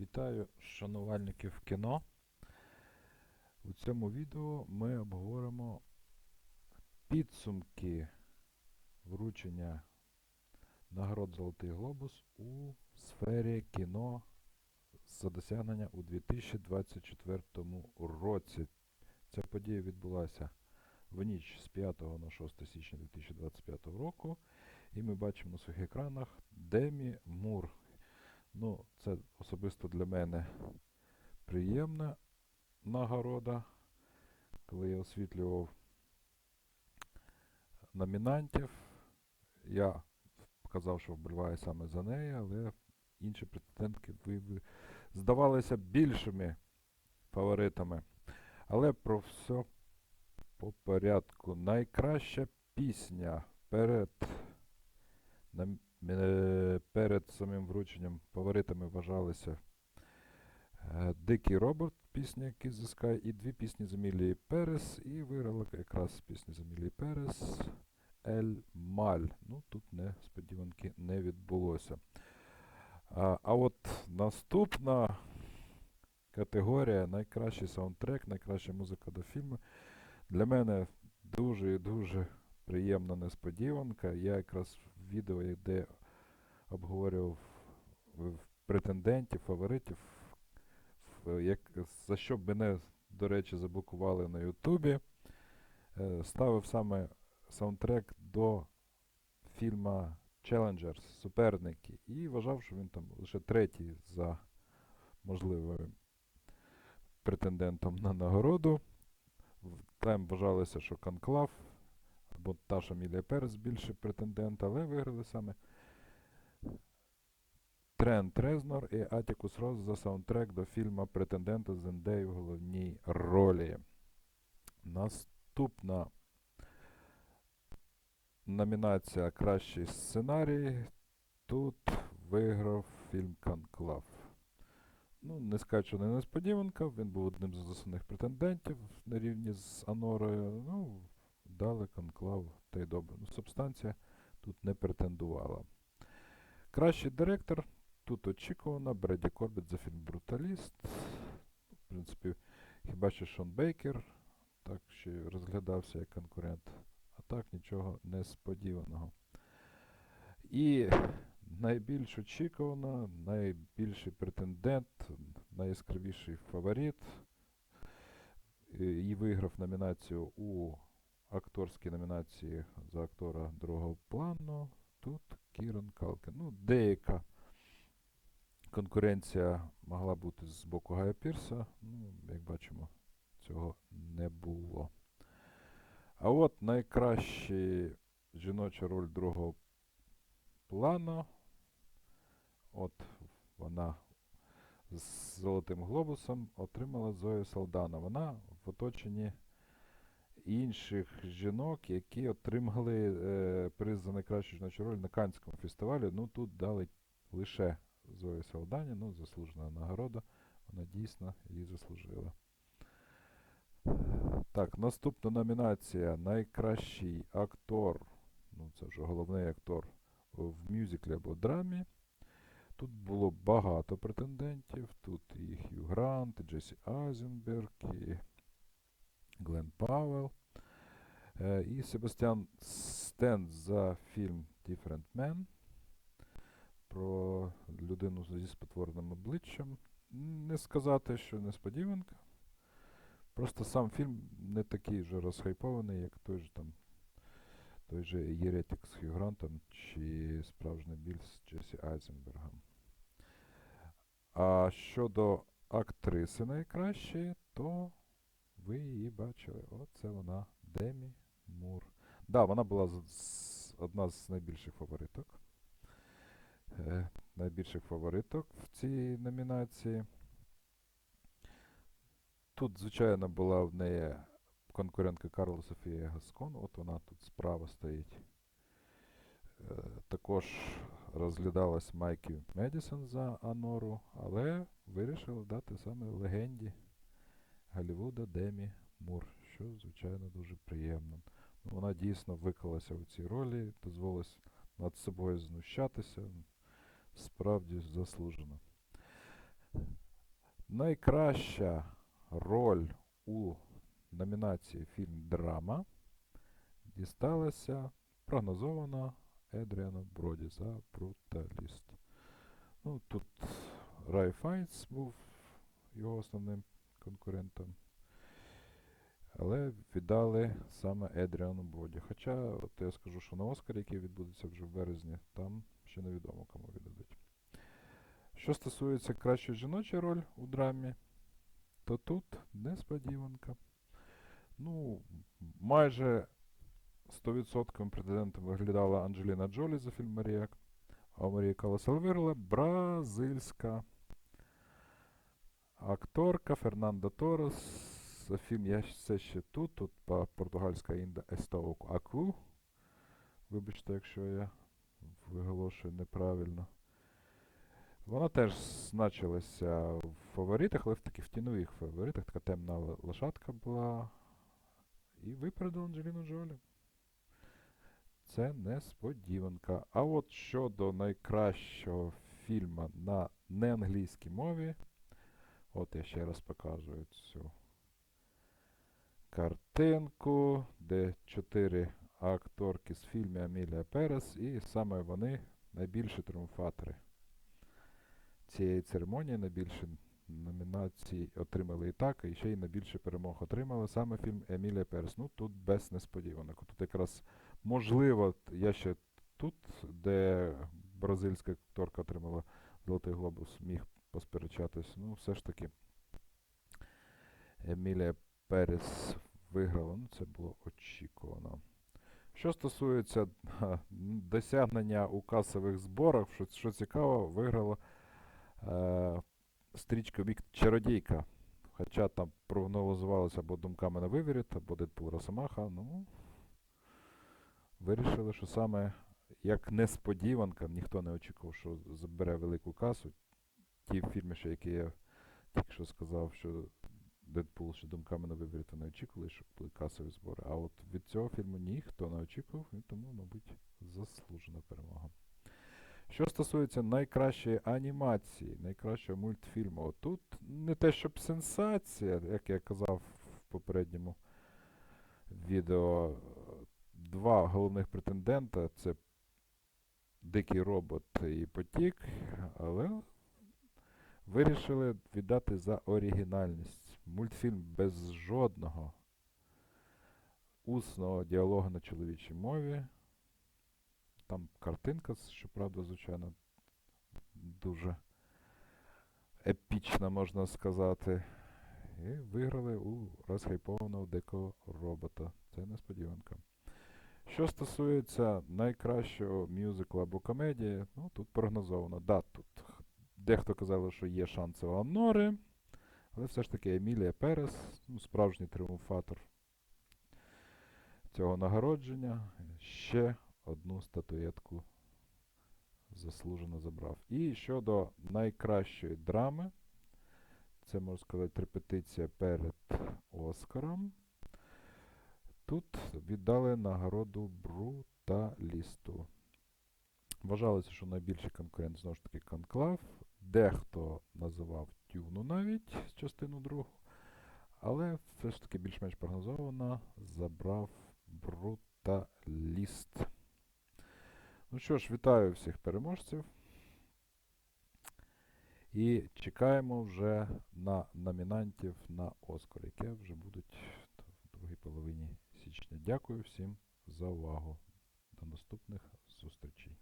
Вітаю шанувальників кіно. У цьому відео ми обговоримо підсумки вручення нагород Золотий Глобус у сфері кіно за досягнення у 2024 році. Ця подія відбулася в ніч з 5 на 6 січня 2025 року. І ми бачимо на своїх екранах Демі Мур. Ну, це особисто для мене приємна нагорода, коли я освітлював номінантів. Я казав, що вболіваю саме за неї, але інші претендентки здавалися більшими фаворитами. Але про все по порядку. Найкраща пісня перед перед самим врученням фаворитами вважалися е, Дикий Робот, пісня Kiss the Sky, і дві пісні з Емілії Перес, і виграла якраз пісня з Емілії Перес Ель Маль. Ну, тут несподіванки не відбулося. А, а от наступна категорія найкращий саундтрек, найкраща музика до фільму. Для мене дуже і дуже приємна несподіванка. Я якраз відео, де обговорював в- претендентів, фаворитів, як, за що мене, до речі, заблокували на Ютубі, е, ставив саме саундтрек до фільма Challengers, суперники, і вважав, що він там лише третій за можливим претендентом на нагороду. Там вважалося, що Конклав або та ж Перес більше претендент, але виграли саме Трент Резнор і Атікус Рос за саундтрек до фільму Претендента з Зендей в головній ролі. Наступна номінація Кращий сценарій. Тут виграв фільм Конклав. Ну, не скажу, не несподіванка, він був одним з основних претендентів на рівні з Анорою. Ну, дали конклав та й добре. Ну, субстанція тут не претендувала. Кращий директор тут очікувано. Бреді Корбет за фільм Бруталіст. В принципі, хіба що Шон Бейкер так ще розглядався як конкурент. А так нічого несподіваного. І найбільш очікувано, найбільший претендент, найяскравіший фаворит. е, І виграв номінацію у акторській номінації за актора другого плану. Тут Кіран Калкен. Ну, деяка конкуренція могла бути з боку Гая Пірса. Ну, як бачимо, цього не було. А от найкраща жіноча роль другого плану. От вона з Золотим Глобусом отримала Зою Салдана. Вона в оточенні інших жінок, які отримали е, приз за найкращу жіночу роль на Канському фестивалі. Ну тут дали лише Зої Салдані, ну, заслужена нагорода. Вона дійсно її заслужила. Так, наступна номінація. Найкращий актор. Ну, це вже головний актор в мюзиклі або драмі. Тут було багато претендентів. Тут і Хью Грант, і Джесі Айзенберг, і Глен Пауелл. Е, І Себастьян Стен за фільм Different Man про людину зі спотвореним обличчям. Не сказати, що несподіванка. Просто сам фільм не такий вже розхайпований, як той же там той же Єретик з Хью Грантом чи Справжній біль з Джесі Айзенбергом. А щодо актриси найкращої, то ви її бачили. Оце вона Демі Мур. Да, вона була з- з- одна з найбільших фавориток. Е, найбільших фавориток в цій номінації. Тут, звичайно, була в неї конкурентка Карла Софія Гаскон. От вона тут справа стоїть. Е, Також розглядалась Майкі Медісон за Анору, але вирішили дати саме легенді Голлівуда Демі Мур, що, звичайно, дуже приємно. Ну, вона дійсно виклалася у цій ролі, дозволилась над собою знущатися. Справді заслужено. Найкраща роль у номінації фільм Драма дісталася прогнозована Едріану Броді за Бруталіст. Ну, тут Рай Файнс був його основним конкурентом. Але віддали саме Едріану Броді. Хоча, от я скажу, що на Оскар, який відбудеться вже в березні, там ще невідомо кому віддадуть. Що стосується кращої жіночої роль у драмі, то тут несподіванка. Ну, майже 100% претендентом виглядала Анджеліна Джолі за фільм Марія. А у Марії Калас бразильська акторка Фернанда Торес. За фільм Я все ще тут, тут по-португальська інда Естоук Аку. Вибачте, якщо я виголошую неправильно. Вона теж значилася в фаворитах, але в таких тінових фаворитах. Така темна лошадка була. І випередила Анджеліну Джолі. Це несподіванка. А от щодо найкращого фільму на неанглійській мові, от я ще раз показую цю картинку, де чотири акторки з фільму Амілія Перес, і саме вони найбільші тріумфатори цієї церемонії. Найбільше номінацій отримали і так, і ще й найбільше перемог отримали саме фільм Емілія Перес. Ну тут без несподіванок. Тут якраз можливо, я ще тут, де бразильська акторка отримала Золотий глобус, міг посперечатись. Ну, все ж таки, Емілія Перес виграла. Ну, це було очікувано. Що стосується досягнення у касових зборах, що, що цікаво, виграла е, стрічка Вік Чародійка. Хоча там прогнозувалося або думками на вивіріт, або Дедпул Росомаха. Ну, вирішили, що саме як несподіванка, ніхто не очікував, що забере велику касу. Ті фільми, що які я тільки що сказав, що Дедпул, що думками на виборі, то не очікували, що були касові збори. А от від цього фільму ніхто не очікував, і тому, мабуть, заслужена перемога. Що стосується найкращої анімації, найкращого мультфільму, тут не те, щоб сенсація, як я казав в попередньому відео, два головних претендента це Дикий робот і Потік, але вирішили віддати за оригінальність. Мультфільм без жодного усного діалогу на чоловічій мові. Там картинка, щоправда, звичайно, дуже епічна, можна сказати. І виграли у розхайпованого дикого робота. Це несподіванка. Що стосується найкращого мюзикла або комедії, ну тут прогнозовано. Да, тут дехто казав, що є шанси у Аннори, але все ж таки Емілія Перес, ну, справжній тріумфатор цього нагородження, ще одну статуетку заслужено забрав. І щодо найкращої драми, це можна сказати репетиція перед Оскаром. Тут віддали нагороду бруталісту. Вважалося, що найбільший конкурент знову ж таки конклав. Дехто називав тюну навіть частину другу. Але все ж таки більш-менш прогнозовано забрав бруталіст. Ну що ж, вітаю всіх переможців. І чекаємо вже на номінантів на Оскар, які вже будуть в другій половині січня. Дякую всім за увагу. До наступних зустрічей.